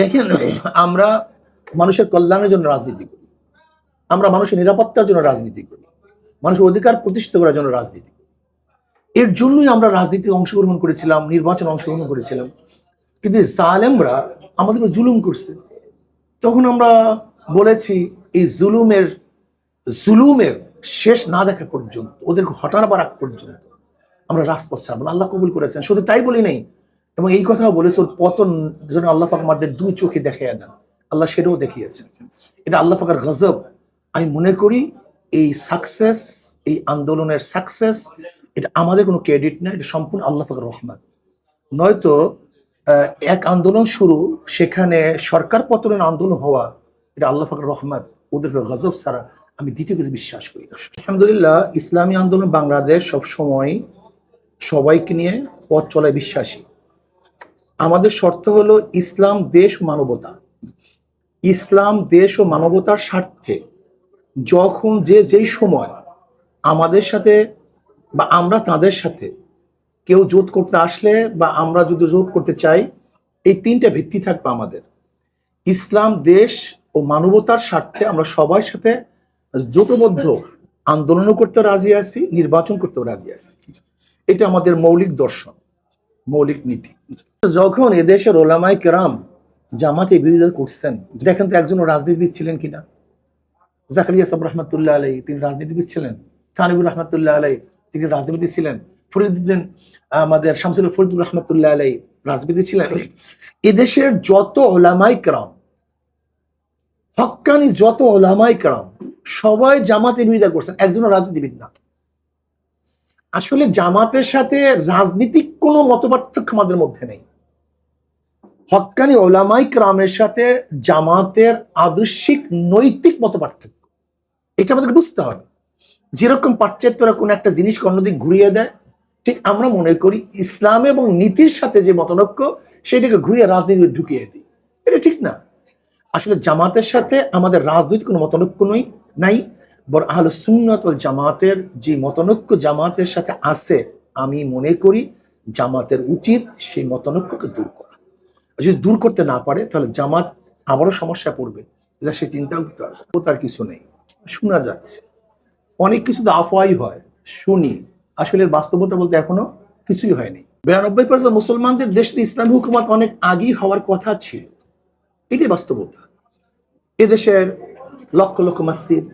দেখেন, আমরা মানুষের কল্যাণের জন্য রাজনীতি করি। আমরা মানুষের নিরাপত্তার জন্য রাজনীতি করি। মানুষের অধিকার প্রতিষ্ঠিত করার জন্য রাজনীতি এর জন্যই আমরা রাজনীতিতে অংশগ্রহণ করেছিলাম, নির্বাচনে অংশগ্রহণ করেছিলাম। কিন্তু জালেমরা আমাদের জুলুম করছে। তখন আমরা বলেছি, এই জুলুমের জুলুমের শেষ না দেখা পর্যন্ত, ওদেরকে হটানোবার আগ পর্যন্ত আমরা রাজপথ ছাড়বো আল্লাহ কবুল করেছেন। শুধু তাই বলি নাই এবং এই কথাও বলেছে, ওর পতন যেন আল্লাহ পাক আমাদের দুই চোখে দেখাইয়া দেন। আল্লাহ সেটাও দেখিয়েছেন। এটা আল্লাহ পাকের গজব। আমি মনে করি এই সাকসেস এই আন্দোলনের সাকসেস এটা আমাদের কোনো ক্রেডিট না, এটা সম্পূর্ণ আল্লাহ পাকের রহমান নয়তো এক আন্দোলন শুরু, সেখানে সরকার পতনের আন্দোলন হওয়া, এটা আল্লাহ পাকের রহমান ওদের গজব ছাড়া আমি দ্বিতীয় কিছু বিশ্বাস করি আলহামদুলিল্লাহ, ইসলামী আন্দোলন বাংলাদেশ সবসময় সবাইকে নিয়ে পথ চলায় বিশ্বাসী। আমাদের শর্ত হলো ইসলাম, দেশ ও মানবতা। ইসলাম, দেশ ও মানবতার স্বার্থে যখন যে, যেই সময় আমাদের সাথে বা আমরা তাদের সাথে কেউ জোট করতে আসলে বা আমরা যদি জোট করতে চাই, এই তিনটা ভিত্তি থাকবে আমাদের। ইসলাম, দেশ ও মানবতার স্বার্থে আমরা সবার সাথে জোটবদ্ধ আন্দোলনও করতে রাজি আছি, নির্বাচন করতেও রাজি আছি। এটা আমাদের মৌলিক দর্শন। মৌলিক নীতি। যখন এদেশের ওলামাই কেরাম জামাতে বিরোধিতা করছেন, দেখেন তো একজন রাজনীতিবিদ ছিলেন কিনা? জাকারিয়া সাব রহমতুল্লাহ আলাই তিনি রাজনীতিবিদ ছিলেন। তানিবুর রহমতুল্লাহ আলাই তিনি রাজনীতিবিদ ছিলেন। ফরিদুদ্দিন আমাদের শামসুল ফরিদুর রহমতুল্লাহ আলাই রাজনীতি ছিলেন। এদেশের যত ওলামাই কেরাম হক্কানি যত ওলামাই কেরাম, সবাই জামাতে বিরোধিতা করছেন, একজনও রাজনীতিবিদ না। আসলে জামাতের সাথে রাজনীতিক কোনো মতপার্থক্য আমাদের মধ্যে নেই। হক্কানি ওলামাই ক্রামের সাথে জামাতের আদর্শিক, নৈতিক মতপার্থক্য, এটা আমাদের বুঝতে হবে। যেরকম পাশ্চাত্যরা কোনো একটা জিনিসকে অন্যদিক ঘুরিয়ে দেয়, ঠিক আমরা মনে করি ইসলাম এবং নীতির সাথে যে মতনৈক্য, সেটাকে ঘুরিয়ে রাজনীতি ঢুকিয়ে দিই। এটা ঠিক না। আসলে জামাতের সাথে আমাদের রাজনৈতিক কোনো মতনৈক্য নই, নাই। বর আহল সুন্নত ওয়াল জামাতের যে মতনৈক্য জামাতের সাথে আছে, আমি মনে করি জামাতের উচিত সেই মতনৈক্যকে দূর করা। যদি দূর করতে না পারে, তাহলে জামাত আবারও সমস্যা পড়বে। যা সে চিন্তা করতে পারবে। তার কিছু নেই। শোনা যাচ্ছে। অনেক কিছু তো আফওয়াই হয়। শুনি। আসলে বাস্তবতা বলতে এখনও কিছুই হয়নি। বিরানব্বই পার্সেন্ট মুসলমানদের দেশে ইসলামী হুকুমত অনেক আগেই হওয়ার কথা ছিল। এটাই বাস্তবতা। এদেশের লক্ষ লক্ষ মসজিদ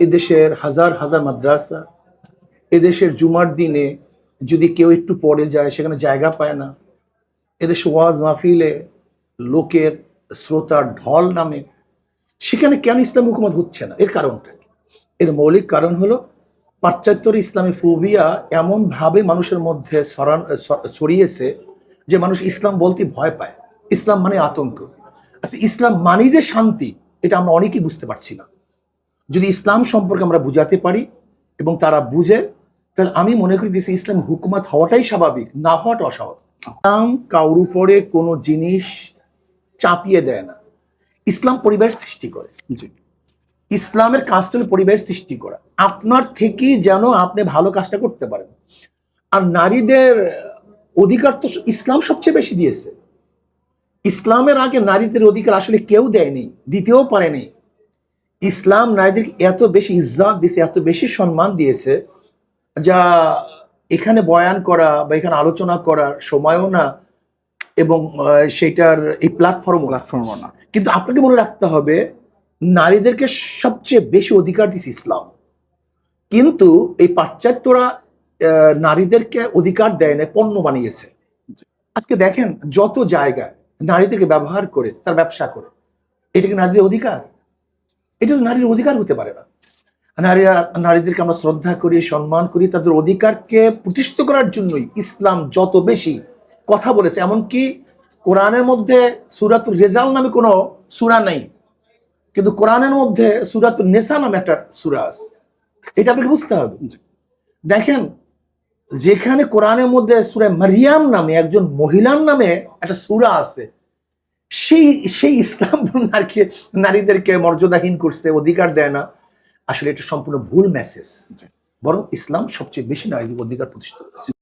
এদেশের হাজার হাজার মাদ্রাসা, এদেশের জুমার দিনে যদি কেউ একটু পড়ে যায়, সেখানে জায়গা পায় না, এদেশে ওয়াজ মাহফিলে লোকের শ্রোতার ঢল নামে, সেখানে কেন ইসলাম হুকুমত হচ্ছে না? এর কারণটা এর মৌলিক কারণ হলো, পাশ্চাত্যের ইসলামী ফোবিয়া এমন ভাবে মানুষের মধ্যে ছড়ান ছড়িয়েছে যে মানুষ ইসলাম বলতে ভয় পায়। ইসলাম মানে আতঙ্ক। আচ্ছা ইসলাম মানে যে শান্তি, এটা আমরা অনেকেই বুঝতে পারছি না। যদি ইসলাম সম্পর্কে আমরা বুঝাতে পারি এবং তারা বুঝে তাহলে আমি মনে করি দেশে ইসলাম হুকুমত হওয়াটাই স্বাভাবিক না হওয়াটা অস্বাভাবিক। ইসলাম কাউর উপরে কোনো জিনিস চাপিয়ে দেয় না। ইসলাম পরিবার সৃষ্টি করে। ইসলামের কাজটা হলো পরিবার সৃষ্টি করা। আপনার থেকেই যেন আপনি ভালো কাজটা করতে পারেন। আর নারীদের অধিকার তো ইসলাম সবচেয়ে বেশি দিয়েছে। ইসলামের আগে নারীদের অধিকার আসলে কেউ দেয়নি দিতেও পারেনি। ইসলাম নারীদের এত বেশি ইজ্জত দিয়েছে এত বেশি সম্মান দিয়েছে যা এখানে বয়ান করা বা এখানে আলোচনা করার সময়ও না এবং সেটার এই প্ল্যাটফর্মও না। প্ল্যাটফর্ম কিন্তু আপনাকে মনে রাখতে হবে নারীদেরকে সবচেয়ে বেশি অধিকার দিচ্ছে ইসলাম। কিন্তু এই পাশ্চাত্যরা নারীদেরকে অধিকার দেয় না পণ্য বানিয়েছে। আজকে দেখেন যত জায়গায় নারীদেরকে ব্যবহার করে তার ব্যবসা করে এটা কি নারীদের অধিকার? এটা তো নারীর অধিকার হতে পারে না। নারীরা নারীদেরকে আমরা শ্রদ্ধা করি সম্মান করি তাদের অধিকারকে প্রতিষ্ঠিত করার জন্যই ইসলাম যত বেশি কথা বলেছে। এমনকি কোরআনের মধ্যে সুরাতুল রেজাল নামে কোনো সুরা নাই। কিন্তু কোরআনের মধ্যে সুরাতুল নেসা নামে একটা সুরা আছে। এটা আপনাকে বুঝতে হবে। দেখেন যেখানে কোরআনের মধ্যে সুরা মারিয়াম নামে একজন মহিলার নামে একটা সুরা আছে সেই সেই ইসলাম নারীকে নারীদেরকে মর্যাদাহীন করছে অধিকার দেয় না। আসলে এটা সম্পূর্ণ ভুল মেসেজ বরং ইসলাম সবচেয়ে বেশি নারীদের অধিকার প্রতিষ্ঠিত করেছে।